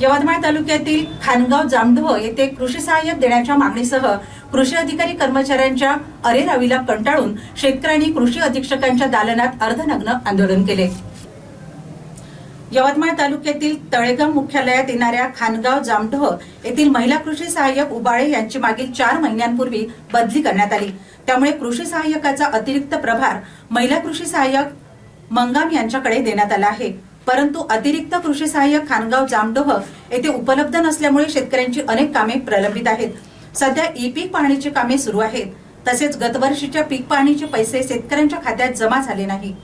यवतमाळ तालुक्यातील खानगाव जामढव येथे कृषी सहाय्यक देण्याच्या मागणीसह कृषी अधिकारी कर्मचाऱ्यांच्या अरेरावीला कंटाळून शेतकऱ्यांनी कृषी अधीक्षकांच्या दालनात अर्धनग्न आंदोलन केले. यवतमाळ तालुक्यातील तळेगाव मुख्यालयात येणाऱ्या खानगाव जामडोह येथील महिला कृषी सहाय्यक उबाळे यांची मागील चार महिन्यांपूर्वी बदली करण्यात आली. त्यामुळे कृषी सहाय्यकाचा अतिरिक्त प्रभार महिला कृषी सहाय्यक मंगाम यांच्याकडे देण्यात आला आहे. परंतु अतिरिक्त कृषी सहाय्यक खानगाव जामडोह येथे उपलब्ध नसल्यामुळे शेतकऱ्यांची अनेक कामे प्रलंबित आहेत. सध्या ई पीक पाहणीची कामे सुरू आहेत. तसेच गतवर्षीच्या पीक पाहणीचे पैसे शेतकऱ्यांच्या खात्यात जमा झाले नाही.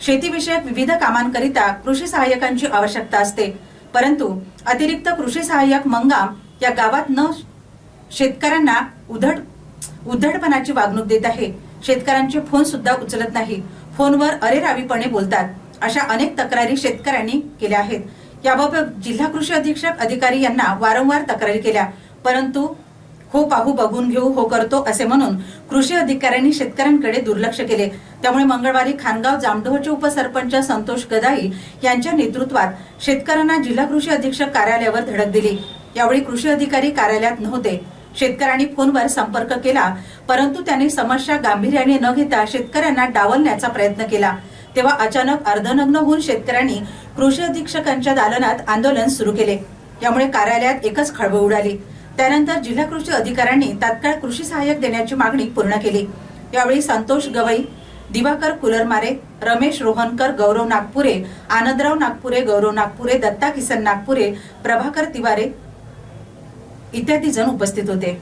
शेतीविषयक विविध कामांकरिता कृषी सहाय्यकांची आवश्यकता असते. परंतु अतिरिक्त कृषी सहाय्यक मंगाम या गावात न शेतकऱ्यांना उधड उद्धटपणाची वागणूक देत आहे. शेतकऱ्यांचे फोन सुद्धा उचलत नाही. फोनवर अरेरावीपणे बोलतात. अशा अनेक तक्रारी शेतकऱ्यांनी केल्या आहेत. याबाबत जिल्हा कृषी अधीक्षक अधिकारी यांना वारंवार तक्रारी केल्या. परंतु हो पाहू बघून घेऊ हो करतो असे म्हणून कृषी अधिकाऱ्यांनी शेतकऱ्यांकडे दुर्लक्ष केले. त्यामुळे मंगळवारी खानगाव जामडोहचे उपसरपंच संतोष गदाई यांच्या नेतृत्वात शेतकऱ्यांना जिल्हा कृषी अधीक्षक कार्यालयावर धडक दिली. यावेळी कृषी अधिकारी कार्यालयात नव्हते. शेतकऱ्यांनी फोनवर संपर्क केला परंतु त्यांनी समस्या गांभीर्याने न घेता शेतकऱ्यांना डावलण्याचा प्रयत्न केला. तेव्हा अचानक अर्धनग्न होऊन शेतकऱ्यांनी कृषी अधीक्षकांच्या दालनात आंदोलन सुरू केले. यामुळे कार्यालयात एकच खळबळ उडाली. त्यानंतर जिल्हा कृषी अधिकाऱ्यांनी तात्काळ कृषी सहाय्यक देण्याची मागणी पूर्ण केली. यावेळी संतोष गवई दिवाकर कुलरमारे रमेश रोहनकर गौरव नागपुरे आनंदराव नागपुरे गौरव नागपुरे दत्ता किसन नागपुरे प्रभाकर तिवारे इत्यादी जण उपस्थित होते.